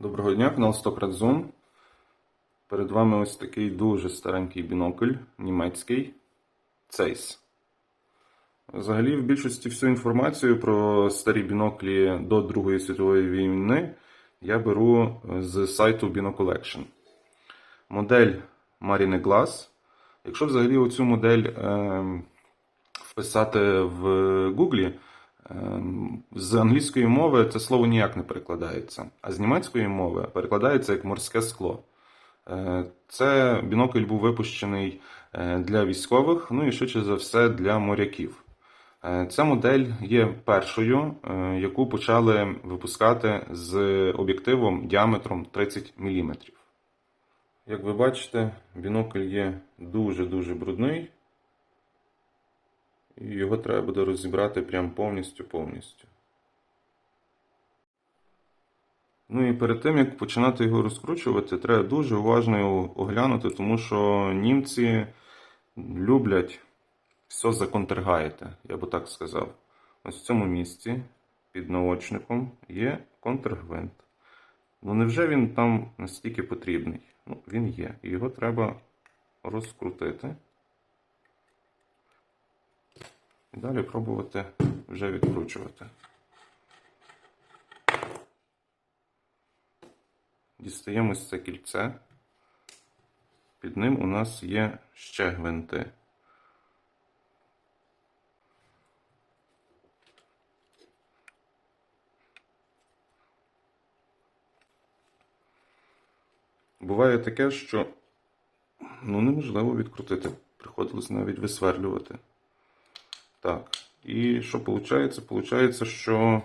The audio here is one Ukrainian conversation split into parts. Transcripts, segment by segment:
Доброго дня, канал Стократ Zoom. Перед вами ось такий дуже старенький бінокль німецький Zeiss. Взагалі, в більшості всю інформацію про старі біноклі до Другої світової війни я беру з сайту Binocollection. Модель Marine Glass. Якщо взагалі оцю модель е, вписати в Google, З англійської мови це слово ніяк не перекладається, а з німецької мови перекладається як морське скло. Е, Це бінокль був випущений е, для військових, ну і швидше за все для моряків. Е, Ця модель є першою, яку почали випускати з об'єктивом діаметром 30 мм. Як ви бачите, бінокль є дуже-дуже брудний. І його треба буде розібрати прям повністю-повністю. Ну і перед тим, як починати його розкручувати, треба дуже уважно його оглянути, тому що німці люблять все законтргаєте, я би так сказав. Ось в цьому місці під наочником є контргвинт. Ну невже він там настільки потрібний? Ну, він є. І його треба розкрутити. І далі пробувати вже відкручувати. Дістаємо це кільце. Під ним у нас є ще гвинти. Буває таке, що ну, неможливо відкрутити. Приходилось навіть висверлювати. Так. І що виходить? Получається, що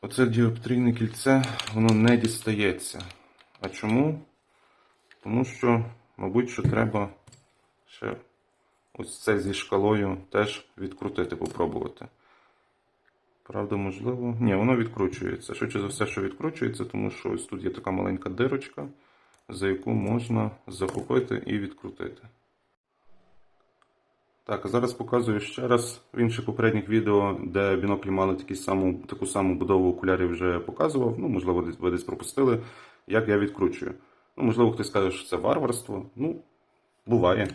оце діоптрійне кільце воно не дістається. А чому? Тому що, мабуть, що треба ще ось це зі шкалою теж відкрутити, попробувати. Правда, можливо. Ні, воно відкручується. Швидше за все, що відкручується, тому що ось тут є така маленька дирочка, за яку можна захопити і відкрутити. Так, зараз показую ще раз в інших попередніх відео, де біноклі мали такі саму, таку саму будову окулярів вже показував. Ну, можливо, ви десь пропустили, як я відкручую. Ну, можливо, хтось скаже, що це варварство. Ну, буває.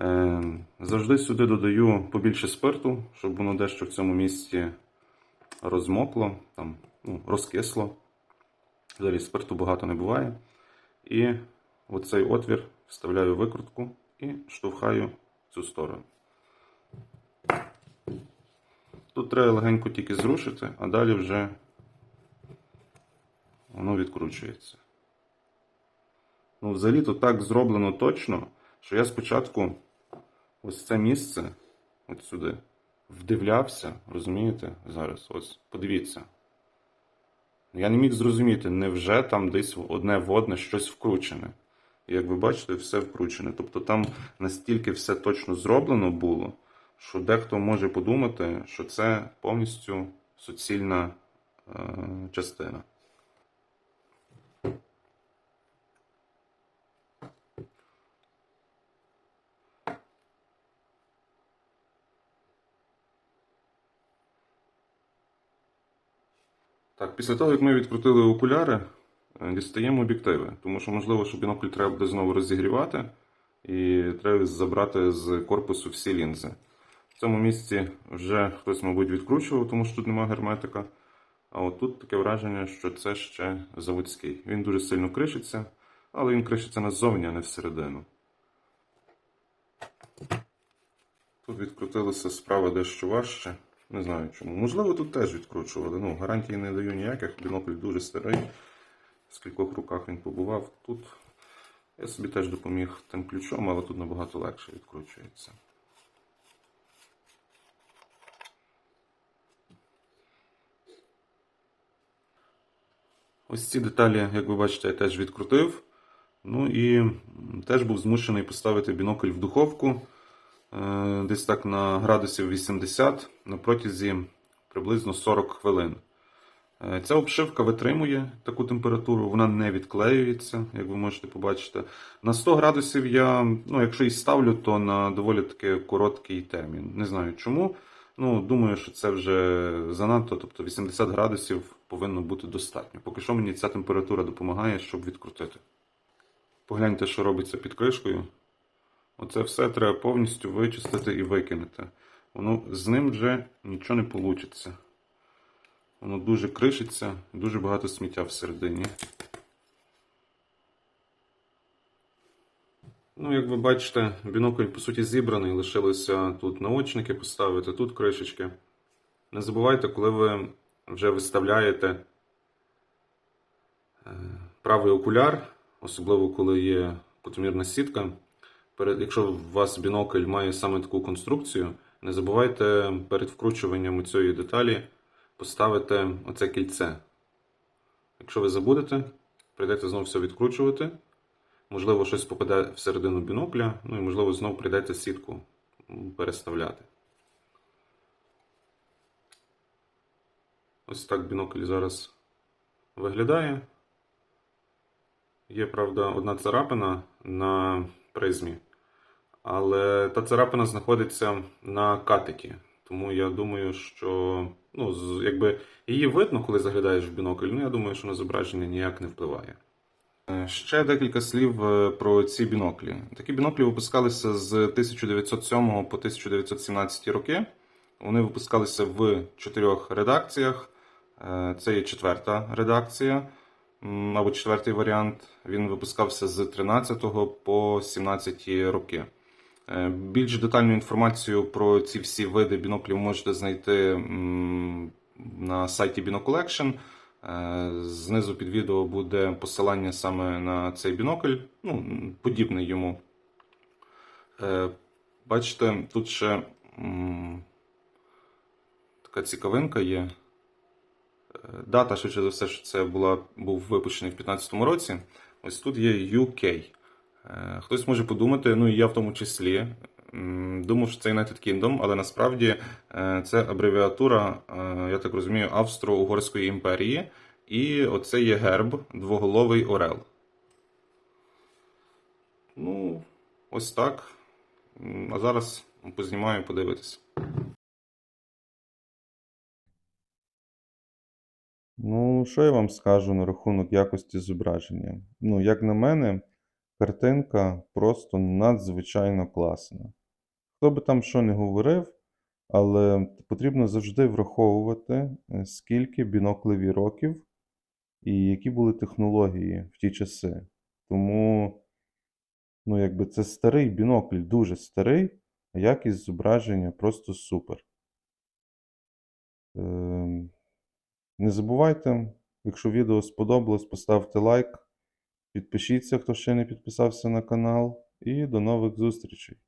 Е, завжди сюди додаю побільше спирту, щоб воно дещо в цьому місці розмокло, там, ну, розкисло. Взагалі спирту багато не буває. І в цей отвір вставляю викрутку і штовхаю цю сторону. Тут треба легенько тільки зрушити, а далі вже воно відкручується. Ну, взагалі то так зроблено точно, що я спочатку ось це місце, от сюди, вдивлявся, розумієте? Зараз, ось, подивіться. Я не міг зрозуміти, невже там десь одне в одне щось вкручене. І як ви бачите, все вкручене. Тобто там настільки все точно зроблено було, що дехто може подумати, що це повністю суцільна е, частина. Так, після того, як ми відкрутили окуляри, е, дістаємо об'єктиви, тому що, можливо, що бінокль треба буде знову розігрівати, і треба забрати з корпусу всі лінзи. В цьому місці вже хтось, мабуть, відкручував, тому що тут немає герметика. А от тут таке враження, що це ще заводський. Він дуже сильно кришиться, але він кришиться назовні, а не всередину. Тут відкрутилася справа дещо важче. Не знаю чому. Можливо, тут теж відкручували. Ну, гарантії не даю ніяких. Бінокль дуже старий. В скількох руках він побував. Тут я собі теж допоміг тим ключом, але тут набагато легше відкручується. Ось ці деталі, як ви бачите, я теж відкрутив. Ну і теж був змушений поставити бінокль в духовку е, десь так на градусів 80 на протязі приблизно 40 хвилин. Е, Ця обшивка витримує таку температуру, вона не відклеюється, як ви можете побачити. На 100 градусів я, ну, якщо і ставлю, то на доволі таки короткий термін. Не знаю чому. Ну, думаю, що це вже занадто, тобто 80 градусів повинно бути достатньо. Поки що мені ця температура допомагає, щоб відкрутити. Погляньте, що робиться під кришкою. Оце все треба повністю вичистити і викинути. Воно з ним вже нічого не вийде. Воно дуже кришиться, дуже багато сміття всередині. Ну, як ви бачите, бінокль по суті зібраний, лишилося тут наочники поставити, тут кришечки. Не забувайте, коли ви вже виставляєте е, правий окуляр, особливо коли є котомірна сітка. Якщо у вас бінокль має саме таку конструкцію, не забувайте перед вкручуванням цієї деталі поставити оце кільце. Якщо ви забудете, прийдете знову все відкручувати. Можливо, щось попаде всередину бінокля, ну і можливо знову прийдеться сітку переставляти. Ось так бінокль зараз виглядає. Є, правда, одна царапина на призмі, але та царапина знаходиться на катеті. Тому я думаю, що ну, якби її видно, коли заглядаєш в бінокль, ну я думаю, що на зображення ніяк не впливає. Е, Ще декілька слів е, про ці біноклі. Такі біноклі випускалися з 1907 по 1917 роки. Вони випускалися в чотирьох редакціях. Е, Це є четверта редакція, або четвертий варіант. Він випускався з 13 по 17 роки. Більш детальну інформацію про ці всі види біноклів можете знайти на сайті Binocollection. Е, Знизу під відео буде посилання саме на цей бінокль, ну, подібний йому. Е, Бачите, тут ще така цікавинка є. Е, Дата, швидше за все, що це була, був випущений в 2015 році. Ось тут є UK. Хтось може подумати, ну і я в тому числі. Думав, що це United Kingdom, але насправді е, це абревіатура, е, я так розумію, Австро-Угорської імперії. І оце є герб двоголовий Орел. Ну, ось так. А зараз познімаю, подивитися. Ну, що я вам скажу на рахунок якості зображення? Ну, як на мене, картинка просто надзвичайно класна. Хто би там що не говорив, але потрібно завжди враховувати, е, скільки біноклеві років і які були технології в ті часи. Тому, ну, якби це старий бінокль, дуже старий, а якість зображення просто супер. Ем, Не забувайте, якщо відео сподобалось, поставте лайк, підпишіться, хто ще не підписався на канал, і до нових зустрічей!